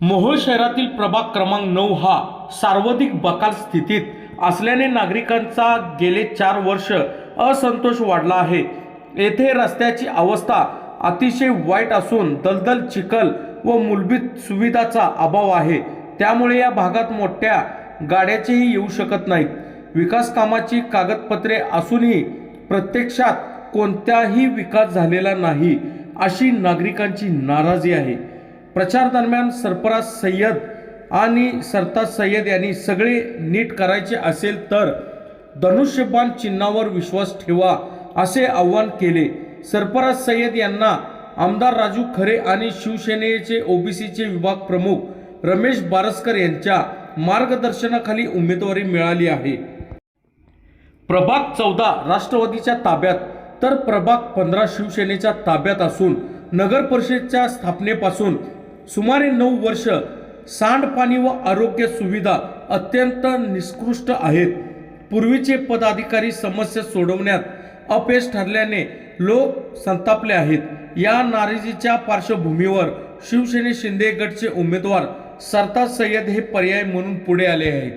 मोहोळ शहरातील प्रभाग क्रमांक नऊ हा सार्वधिक बकाल स्थितीत असल्याने नागरिकांचा गेले चार वर्ष असंतोष वाढला आहे. येथे रस्त्याची अवस्था अतिशय वाईट असून दलदल चिखल व मूलभूत सुविधाचा अभाव आहे. त्यामुळे या भागात मोठ्या गाड्याचेही येऊ शकत नाहीत. विकास कामाची कागदपत्रे असूनही प्रत्यक्षात कोणताही विकास झालेला नाही अशी नागरिकांची नाराजी आहे. प्रचार दरम्यान सरफराज सय्यद आणि सरताज सय्यद यांनी सगळे नीट करायचे असेल तर धनुष्यबाण चिन्हावर विश्वास ठेवा असे आवाहन केले. सरफराज सय्यद यांना आमदार राजू खरे आणि शिवसेनेचे ओबीसीचे विभाग प्रमुख रमेश बारसकर यांच्या मार्गदर्शनाखाली उमेदवारी मिळाली आहे. प्रभाग चौदा राष्ट्रवादीच्या ताब्यात तर प्रभाग पंधरा शिवसेनेच्या ताब्यात असून नगर परिषदच्या स्थापनेपासून सुमारे नऊ वर्ष सांडपाणी व आरोग्य सुविधा अत्यंत निकृष्ट आहेत. पूर्वीचे पदाधिकारी समस्या सोडवण्यात अपयश ठरल्याने लोक संतापले आहेत. या नाराजीच्या पार्श्वभूमीवर शिवसेने शिंदे गटचे उमेदवार सरताज सय्यद हे पर्याय म्हणून पुढे आले आहेत.